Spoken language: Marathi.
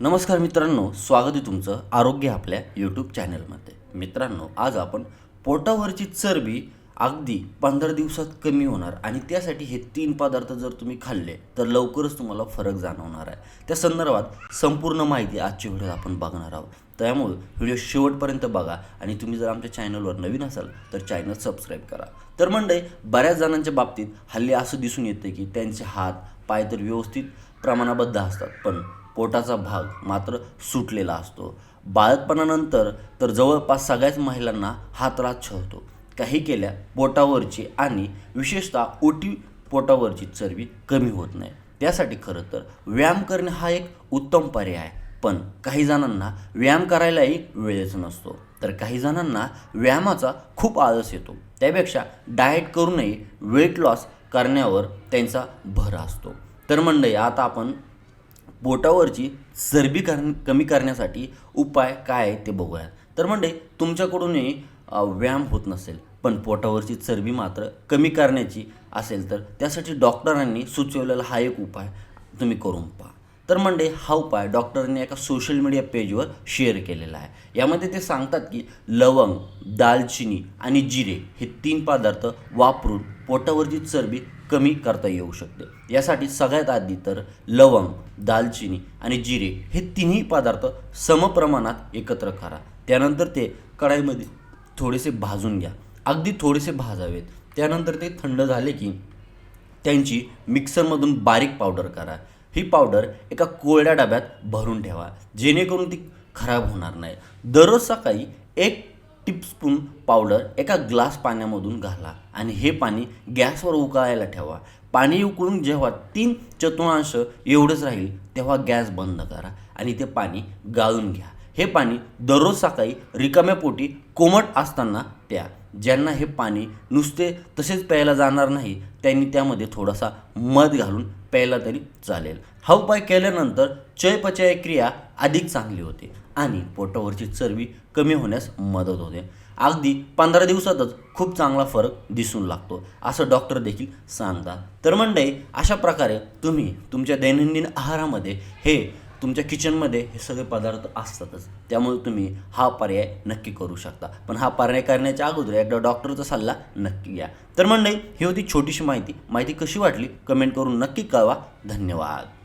नमस्कार मित्रांनो स्वागत आहे तुमचं आरोग्य आपल्या यूट्यूब चॅनलमध्ये मित्रांनो आज आपण पोटावरची चरबी अगदी पंधरा दिवसात कमी होणार आणि त्यासाठी हे तीन पदार्थ जर तुम्ही खाल्ले तर लवकरच तुम्हाला फरक जाणवणार आहे. त्या संदर्भात संपूर्ण माहिती आजच्या व्हिडिओत आपण बघणार आहोत. त्यामुळे व्हिडिओ शेवटपर्यंत बघा आणि तुम्ही जर आमच्या चॅनलवर नवीन असाल तर चॅनल सबस्क्राईब करा. तर मंडळी बऱ्याच जणांच्या बाबतीत हल्ली असं दिसून येतं की त्यांचे हात पाय तर व्यवस्थित प्रमाणाबद्ध असतात पण पोटाचा भाग मात्र सुटलेला असतो. बाळकपणानंतर तर जवळपास सगळ्याच महिलांना हा त्रास छळतो. काही केल्या पोटावरची आणि विशेषतः ओटी पोटावरची चरबी कमी होत नाही. त्यासाठी खरं तर व्यायाम करणे हा एक उत्तम पर्याय आहे. पण काही जणांना व्यायाम करायलाही वेळच नसतो. तर काही जणांना व्यायामाचा खूप आळस येतो. त्यापेक्षा डाएट करूनही वेट लॉस करण्यावर त्यांचा भर असतो. तर मंडळी आता आपण पोटावरची चरबी कर कमी करण्यासाठी उपाय काय आहे ते बघूया तर म्हणजे तुमच्याकडूनही व्यायाम होत नसेल पण पोटावरची चरबी मात्र कमी करण्याची असेल तर त्यासाठी डॉक्टरांनी सुचवलेला हा एक उपाय तुम्ही करून पहा. तर म्हणजे हा उपाय डॉक्टरांनी एका सोशल मीडिया पेजवर शेअर केलेला आहे. यामध्ये ते सांगतात की लवंग दालचिनी आणि जिरे हे तीन पदार्थ वापरून पोटावरची चरबी कमी करता येऊ शकते. यासाठी सगळ्यात आधी तर लवंग दालचिनी आणि जिरे हे तिन्ही पदार्थ समप्रमाणात एकत्र करा. त्यानंतर ते कढाईमध्ये थोडेसे भाजून घ्या. अगदी थोडेसे भाजावेत. त्यानंतर ते थंड झाले की त्यांची मिक्सरमधून बारीक पावडर करा. ही पावडर एका कोरड्या डब्यात भरून ठेवा. जेणेकरून ती खराब होणार नाही. दररोज सकाळी एक टिपस्पून पावडर एका ग्लास पाण्यामधून घाला आणि हे पाणी गॅसवर उकळायला ठेवा. पाणी उकळून जेव्हा तीन चतुर्थांश एवढंच राहील तेव्हा गॅस बंद करा आणि ते पाणी गाळून घ्या. हे पाणी दररोज सकाळी रिकाम्या पोटी कोमट असताना प्या. ज्यांना हे पाणी नुसते तसेच प्यायला जाणार नाही त्यांनी त्यामध्ये थोडासा मध घालून प्यायला तरी चालेल. हा उपाय केल्यानंतर चयपचय क्रिया अधिक चांगली होते आणि पोटावरची चरबी कमी होण्यास मदत होते. अगदी पंधरा दिवसातच खूप चांगला फरक दिसून लागतो असं डॉक्टर देखील सांगतात. तर मंडळी अशा प्रकारे तुम्ही तुमच्या दैनंदिन आहारामध्ये हे तुमच्या किचनमध्ये हे सगळे पदार्थ असतातच. त्यामुळे तुम्ही हा पर्याय नक्की करू शकता. पण हा पर्याय करण्याच्या अगोदर एकदा डॉक्टरचा सल्ला नक्की घ्या. तर मंडळी ही होती छोटीशी माहिती. माहिती कशी वाटली? कमेंट करून नक्की कळवा. धन्यवाद.